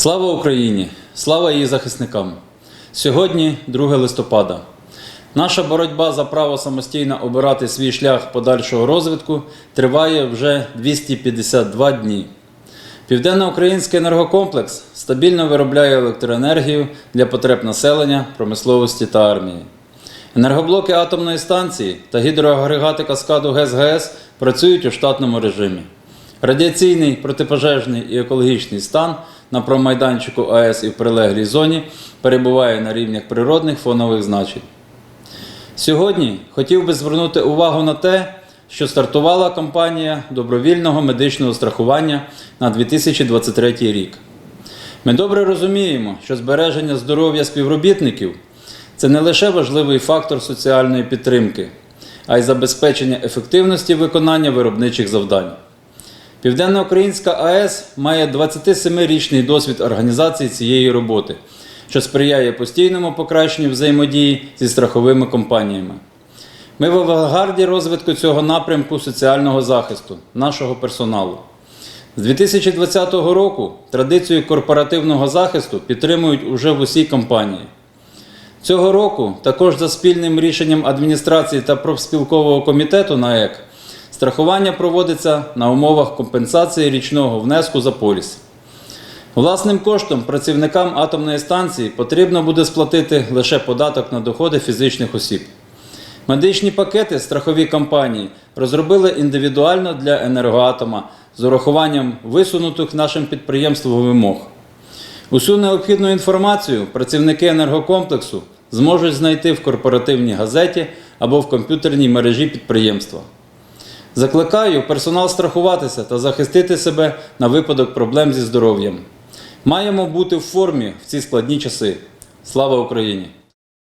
Слава Україні! Слава її захисникам! Сьогодні 2 листопада. Наша боротьба за право самостійно обирати свій шлях подальшого розвитку триває вже 252 дні. Південноукраїнський енергокомплекс стабільно виробляє електроенергію для потреб населення, промисловості та армії. Енергоблоки атомної станції та гідроагрегати каскаду ГЕС-ГЕС працюють у штатному режимі. Радіаційний, протипожежний і екологічний стан на промайданчику АЕС і в прилеглій зоні перебуває на рівнях природних фонових значень. Сьогодні хотів би звернути увагу на те, що стартувала кампанія добровільного медичного страхування на 2023 рік. Ми добре розуміємо, що збереження здоров'я співробітників це не лише важливий фактор соціальної підтримки, а й забезпечення ефективності виконання виробничих завдань. Південноукраїнська АЕС має 27-річний досвід організації цієї роботи, що сприяє постійному покращенню взаємодії зі страховими компаніями. Ми в авангарді розвитку цього напрямку соціального захисту нашого персоналу. З 2020 року традицію корпоративного захисту підтримують уже в усій компанії. Цього року також за спільним рішенням адміністрації та профспілкового комітету НАЕК страхування проводиться на умовах компенсації річного внеску за поліс. Власним коштом працівникам атомної станції потрібно буде сплатити лише податок на доходи фізичних осіб. Медичні пакети страхові компанії розробили індивідуально для енергоатома з урахуванням висунутих нашим підприємством вимог. Усю необхідну інформацію працівники енергокомплексу зможуть знайти в корпоративній газеті або в комп'ютерній мережі підприємства. Закликаю персонал страхуватися та захистити себе на випадок проблем зі здоров'ям. Маємо бути в формі в ці складні часи. Слава Україні!